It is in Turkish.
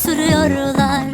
oturuyorlar.